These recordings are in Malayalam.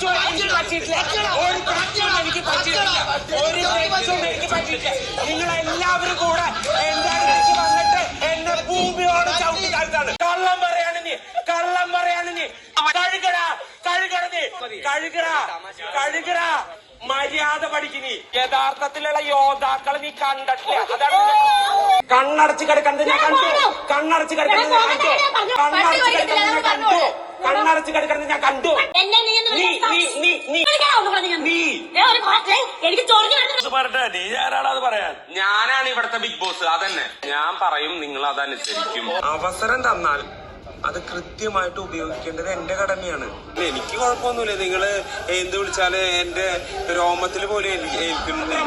ഒരു തെറ്റും എനിക്ക് പറ്റിയിട്ടില്ല ഒരു തെറ്റും എനിക്ക് പറ്റിയിട്ടില്ല നിങ്ങൾ എല്ലാവരും കൂടെ എന്റെ അടുത്തേക്ക് വന്നിട്ട് എന്നെ ഭൂമിയോട് ചവിട്ടി താഴ്ത്താണ് കള്ളം പറയാണ് നീ കള്ളം പറയാണ് നീ കഴുകടാ കഴുകട നീ കഴുകടാ കഴുകടാ മര്യാദ പഠിക്കുന്നീ യഥാർത്ഥത്തിലുള്ള യോദ്ധാക്കളെ നീ കണ്ടിട്ടില്ല അതാണ് കണ്ണടച്ച് കിടക്കുന്നത് ഞാൻ കണ്ടു. കണ്ണടച്ച് കിടക്കുന്നത് ഞാൻ കണ്ടു കണ്ണടച്ച് കിടക്കുന്നത് ഞാൻ കണ്ടു. കണ്ണടച്ച് കിടക്കുന്നത് ഞാൻ കണ്ടു. നീ പറയാൻ? ഞാനാണ് ഇവിടത്തെ ബിഗ് ബോസ് അതന്നെ. ഞാൻ പറയും നിങ്ങൾ അതനുസരിക്കും. അവസരം തന്നാൽ അത് കൃത്യമായിട്ട് ഉപയോഗിക്കേണ്ടത് എന്റെ കടമയാണ്. എനിക്ക് കുഴപ്പമൊന്നുമില്ല. നിങ്ങൾ എന്ത് വിളിച്ചാൽ എന്റെ രോമത്തിൽ പോലെ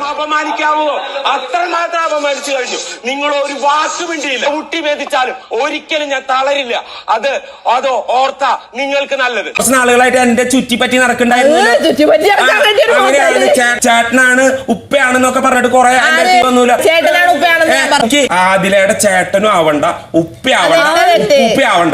അപമാനിക്കാവോ? അത്ര മാത്രം അപമാനിച്ചു കഴിഞ്ഞു. നിങ്ങൾ ഒരു വാക്ക് വേണ്ടിയില്ല കുട്ടി വേദിച്ചാലും ഒരിക്കലും ഞാൻ തളരില്ല. അത് അതോ ഓർത്ത നിങ്ങൾക്ക് നല്ലത്. കുറച്ച് നാളുകളായിട്ട് എന്റെ ചുറ്റിപ്പറ്റി നടക്കണ്ടായിരുന്നു ചേട്ടനാണ് ഉപ്പയാണെന്നൊക്കെ പറഞ്ഞിട്ട് കൊറേ വന്നൂല. ചേട്ടനാണ് ഉപ്പയാണെന്ന് ആദിലയുടെ ചേട്ടനും ആവണ്ട. ഉപ്പയാവണ്ട. ഉപ്പയാവണ്ട.